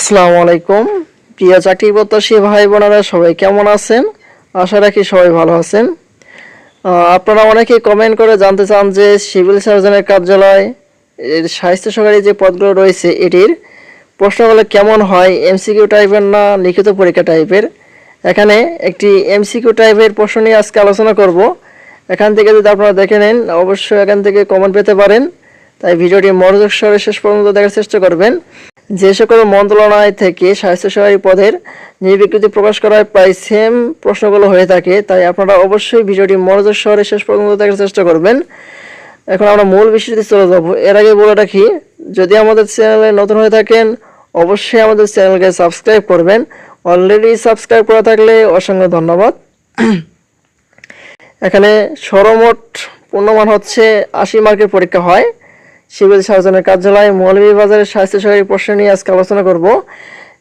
আসসালামু আলাইকুম। প্রিয় চাকরি প্রত্যাশী ভাই বোনেরা সবাই কেমন আছেন? আশা রাখি সবাই ভালো আছেন। আপনারা অনেকেই কমেন্ট করে জানতে চান যে সিভিল সার্জনের কার্যালয়, এর স্বাস্থ্য সহকারী যে পদগুলো রয়েছে, এটির প্রশ্নগুলো কেমন হয় এমসিকিউ টাইপের না লিখিত পরীক্ষা টাইপের এখানে একটি এমসিকিউ টাইপের প্রশ্ন নিয়ে আজকে আলোচনা করব। এখান থেকে যদি আপনারা দেখে নেন, অবশ্যই এখান থেকে কমেন্ট পেতে পারেন। তাই ভিডিওটি মনোযোগ সহকারে শেষ পর্যন্ত দেখার চেষ্টা করবেন। যে সকল মন্ত্রণালয় থেকে স্বাস্থ্য সহায়ী পদের নির্বিকৃতি প্রকাশ করায় প্রায় সেম প্রশ্নগুলো হয়ে থাকে, তাই আপনারা অবশ্যই ভিডিওটি মনোযোগ সহকারে শেষ পর্যন্ত দেখার চেষ্টা করবেন। এখন আমরা মূল বিষয়টি চলে যাব। এর আগে বলে রাখি, যদি আমাদের চ্যানেলে নতুন হয়ে থাকেন, অবশ্যই আমাদের চ্যানেলকে সাবস্ক্রাইব করবেন। অলরেডি সাবস্ক্রাইব করা থাকলে অসংখ্য ধন্যবাদ। এখানে সরমোট পূর্ণমান হচ্ছে আশি মার্কের পরীক্ষা হয়। সিভিল সার্জনের কার্যালয় মৌলভীবাজারের স্বাস্থ্য সহায়ী প্রশ্ন নিয়ে আজকে আলোচনা করব।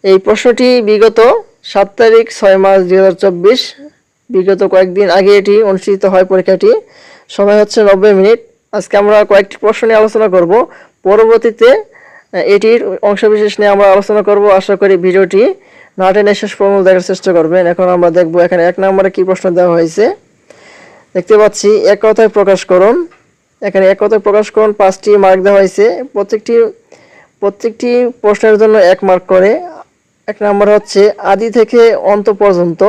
এই প্রশ্নটি বিগত সাত তারিখ ছয় মাস দুই হাজার চব্বিশ, বিগত কয়েকদিন আগে এটি অনুষ্ঠিত হয় পরীক্ষাটি। সময় হচ্ছে নব্বই মিনিট। আজকে আমরা কয়েকটি প্রশ্ন নিয়ে আলোচনা করব। পরবর্তীতে এটির অংশবিশেষ নিয়ে আমরা আলোচনা করব। আশা করি ভিডিওটি না টেনে শেষ পর্যন্ত দেখার চেষ্টা করবেন। এখন আমরা দেখব এখানে এক নম্বরে কি প্রশ্ন দেওয়া হয়েছে। দেখতে পাচ্ছি, এক কথায় প্রকাশ করুন। এখানে এক কথায় প্রকাশ করুন, পাঁচটি মার্ক দেওয়া হয়েছে। প্রত্যেকটি প্রত্যেকটি প্রশ্নের জন্য এক মার্ক করে। এক নম্বর হচ্ছে আদি থেকে অন্ত পর্যন্ত।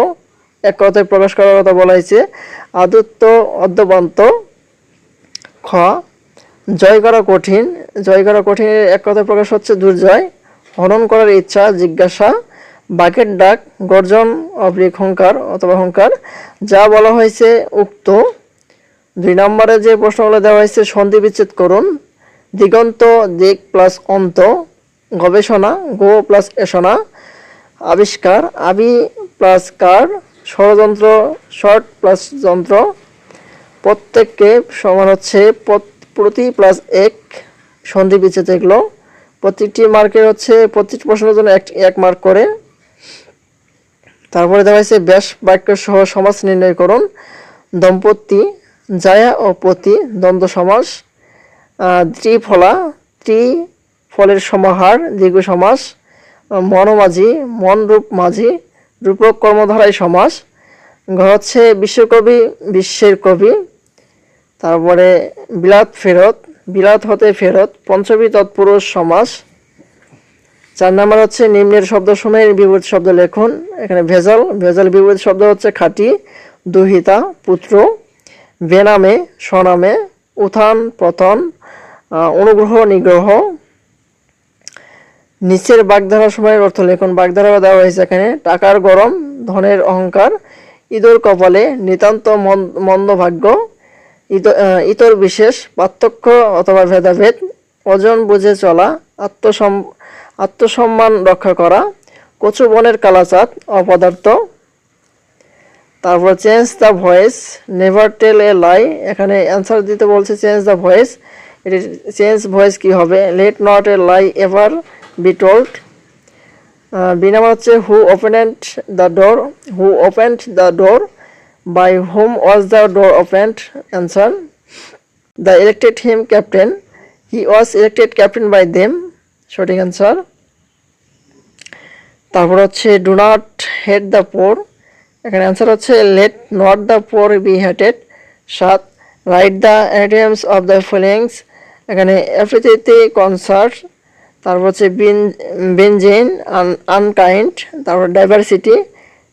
এক কথায় প্রকাশ করার কথা বলা হয়েছে। আদত্ত অদ্যপান্ত খ। জয় করা কঠিন। জয় করা কঠিনের এক কথায় প্রকাশ হচ্ছে দুর্জয়। হনন করার ইচ্ছা, জিজ্ঞাসা। বাকের ডাক, গর্জন অবলিক হংকার অথবা হংকার। যা বলা হয়েছে উক্ত। দুই নম্বরে যে প্রশ্নগুলো দেওয়া হয়েছে, সন্ধি বিচ্ছেদ করুন। দিগন্ত দিক প্লাস অন্ত, গবেষণা, গো প্লাস এসনা, আবিষ্কার, আবি প্লাস কার, ষড়যন্ত্র শর্ট প্লাস যন্ত্র, প্রত্যেককে সমান হচ্ছে প্রতি প্লাস এক, সন্ধি বিচ্ছেদ এগুলো। প্রত্যেকটি মার্কের হচ্ছে প্রত্যেকটি প্রশ্নের জন্য এক এক মার্ক করে। তারপরে দেওয়া হয়েছে ব্যাস বাক্য সহ সমাজ নির্ণয় করুন। দম্পতি জায়া ও পতি দ্বন্দ্ব সমাস ত্রিফলা, ত্রি ফলের সমাহার, দীর্ঘ সমাস মনোমাঝি মনরূপ মাঝি রূপক কর্মধারায় সমাস। ঘ হচ্ছে বিশ্বকবি, বিশ্বের কবি। তারপরে বিলাত ফেরত, বিলাত হতে ফেরত, পঞ্চমী তৎপুরুষ সমাস। চার নাম্বার হচ্ছে নিম্নের শব্দ সময়ের বিপরীত শব্দ লেখুন, এখানে ভেজাল ভেজাল বিপরীত শব্দ হচ্ছে খাঁটি, দুহিতা, পুত্র। বেনামে স্বনামে, উত্থান, পতন অনুগ্রহ, নিগ্রহ। নিচের বাগধারা সময়ের অর্থ লেখন বাগধারা দেওয়া হয়েছে এখানে, টাকার গরম, ধনের অহংকার, ইদর কপালে নিতান্ত মন- মন্দ ভাগ্য ইত- ইতর বিশেষ, পার্থক্য অথবা ভেদাভেদ, ওজন বুঝে চলা, আত্মসম আত্মসম্মান রক্ষা করা, কচু বনের কালাচাঁদ, অপদার্থ তারপর change the voice never tell a lie এখানে অ্যান্সার দিতে বলছে চেঞ্জ দ্য ভয়েস এটি চেঞ্জ ভয়েস কি হবে? Let not a lie ever be told B number হচ্ছে who opened the door who opened the door by whom was the door opened answer the elected him captain he was elected captain by them সঠিক answer তারপর হচ্ছে do not hate the poor এখানে answer হচ্ছে let not the poor be hated সাত right the idioms of the feelings এখানে এফ্রিতে concert তারপর হচ্ছে বিন বেনজেন আনকাইন্ড তারপর ডাইভার্সিটি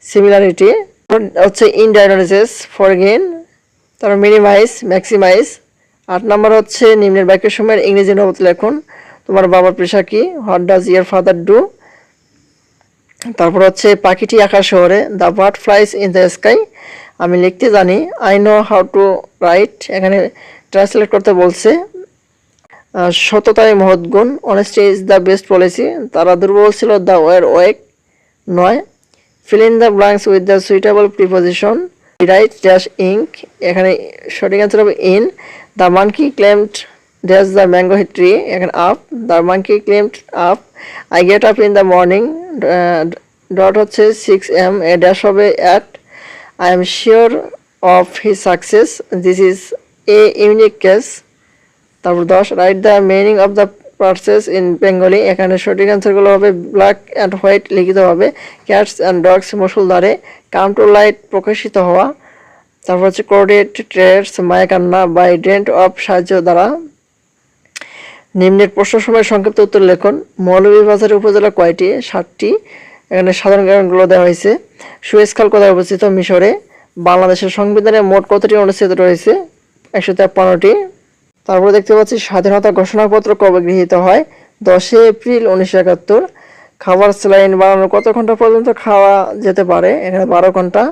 সিমিলারিটি হচ্ছে ইনডাইনালিসিস ফর গেন তারপর মিনিমাইজ ম্যাক্সিমাইজ আট নম্বর হচ্ছে নিম্নের বাক্যের সময়ের ইংরেজি নবত লেখুন। তোমার বাবার পেশা কি? What does your father do তারপর হচ্ছে পাখিটি আকাশ শহরে the bird flies in the sky আমি লিখতে জানি I know how to write এখানে ট্রান্সলেট করতে বলছে সততাই মহৎ গুণ honesty is the best policy তারা দুর্বল ছিল দ্য ওয়ার ওয়েক নয় fill in the blanks with the suitable preposition right dash ink এখানে সঠিক অ্যান্সার হবে in the monkey climbed dash the mango tree এখানে up the monkey climbed up I get up in the morning dot হচ্ছে six M A dash হবে at I am sure of his success this is a unique case তারপর দশ right the meaning of the phrases in Bengali এখানে সঠিক অ্যান্সারগুলো হবে black and white লিখিত হবে ক্যাটস অ্যান্ড ডগস মুসুলধারে কাম টু লাইট প্রকাশিত হওয়া। তারপর হচ্ছে কোর্ডেট ট্রেডস মায়াকান্না বাই ডেন্ট অফ সাহায্য দ্বারা। নিম্নের প্রশ্ন সময় সংক্ষিপ্ত উত্তর লেখন। মৌলভীবাজার উপজেলা কয়টি? সাতটি। এখানে সাধারণ কারণগুলো দেওয়া হয়েছে। সুয়েজ খাল কোথায় অবস্থিত? মিশরে। বাংলাদেশের সংবিধানে মোট কতটি অনুচ্ছেদ রয়েছে? একশো তেপ্পান্নটি। তারপরে দেখতে পাচ্ছি, স্বাধীনতা ঘোষণাপত্র কবে গৃহীত হয়? দশই এপ্রিল উনিশশো একাত্তর। খাবার স্যালাইন বানানো কত ঘণ্টা পর্যন্ত খাওয়া যেতে পারে? এখানে বারো ঘণ্টা।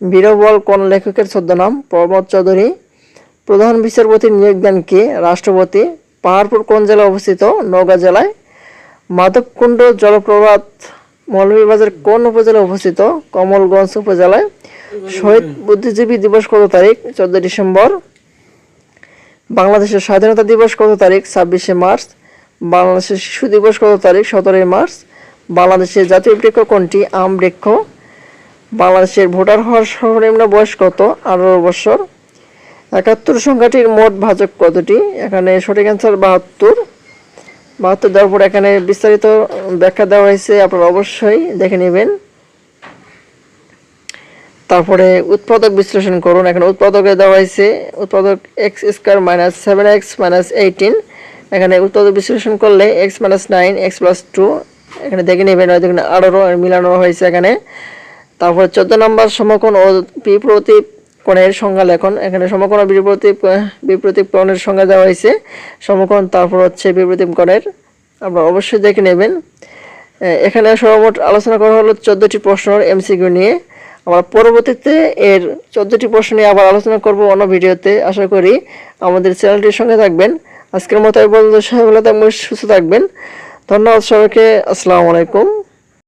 বীরবল কোন লেখকের ছদ্মনাম? প্রমোদ চৌধুরী। প্রধান বিচারপতি নিয়োগ দেন কে? রাষ্ট্রপতি। পাহাড়পুর কোন জেলায় অবস্থিত? নওগাঁ জেলায়। মাধবকুণ্ড জলপ্রপাত মৌলভীবাজার কোন উপজেলায় অবস্থিত? কমলগঞ্জ উপজেলায়। শহীদ বুদ্ধিজীবী দিবস কত তারিখ? চোদ্দ ডিসেম্বর। বাংলাদেশের স্বাধীনতা দিবস কত তারিখ? ছাব্বিশে মার্চ। বাংলাদেশের শিশু দিবস কত তারিখ? সতেরোই মার্চ। বাংলাদেশের জাতীয় বৃক্ষ কোনটি? আম বৃক্ষ বাংলাদেশের ভোটার হওয়ার সর্বনিম্ন বয়স কত? আঠারো বছর। একাত্তর সংখ্যাটির মোট ভাজক কতটি? এখানে সঠিক অ্যান্সার বাহাত্তর। বাহাত্তর দেওয়ার পর এখানে বিস্তারিত ব্যাখ্যা দেওয়া হয়েছে, আপনারা অবশ্যই দেখে নেবেন। তারপরে উৎপাদক বিশ্লেষণ করুন। এখানে উৎপাদকে দেওয়া হয়েছে, উৎপাদক X square minus seven X minus eighteen এখানে উৎপাদক বিশ্লেষণ করলে X minus nine X plus two এখানে দেখে নেবেন দেখুন আঠারো মিলানো হয়েছে এখানে। তারপরে চোদ্দ নম্বর সমকোণ ও বিপ্রতীপ কোণের সংজ্ঞা লেখন। এখানে সমকোণ ও বিপ্রতীপ বিপ্রতীপ কোণের সংজ্ঞা দেওয়া হয়েছে। সমকোণ, তারপর হচ্ছে বিপ্রতীপ কোণের। আপনারা অবশ্যই দেখে নেবেন। এখানে সর্বমোট আলোচনা করা হলো চোদ্দটি প্রশ্ন এমসিকিউ নিয়ে। আমরা পরবর্তীতে এর চোদ্দটি প্রশ্ন নিয়ে আবার আলোচনা করব অন্য ভিডিওতে। আশা করি আমাদের চ্যানেলটির সঙ্গে থাকবেন। আজকের মতো থাকবেন, সুস্থ থাকবেন। ধন্যবাদ সবাইকে। আসসালামু আলাইকুম।